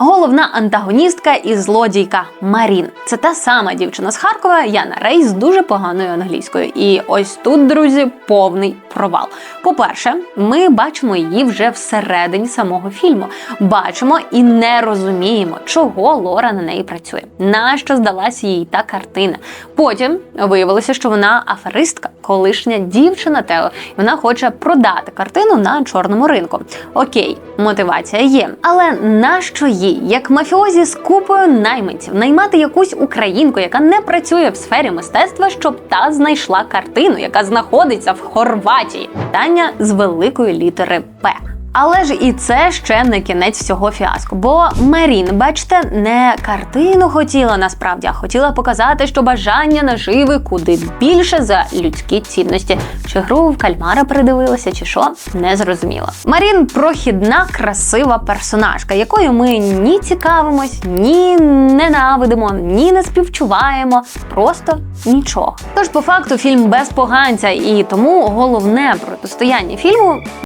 All Головна антагоністка і злодійка Марін. Це та сама дівчина з Харкова, Яна Рей з дуже поганою англійською. І ось тут, друзі, повний провал. По-перше, ми бачимо її вже всередині самого фільму. Бачимо і не розуміємо, чого Лора на неї працює. Нащо здалася їй та картина? Потім виявилося, що вона аферистка, колишня дівчина Тео. І вона хоче продати картину на чорному ринку. Окей, мотивація є. Але нащо їй, як мафіозі з купою найманців, наймати якусь українку, яка не працює в сфері мистецтва, щоб та знайшла картину, яка знаходиться в Хорватії? Питання з великої літери П. Але ж і це ще не кінець всього фіаско. Бо Марін, бачите, не картину хотіла насправді, а хотіла показати, що бажання наживи куди більше за людські цінності. Чи гру в кальмара передивилася, чи що, не зрозуміло. Марін прохідна, красива персонажка, якою ми ні цікавимось, ні ненавидимо, ні не співчуваємо. Просто нічого. Тож, по факту, фільм без поганця, і тому головне протистояння фільму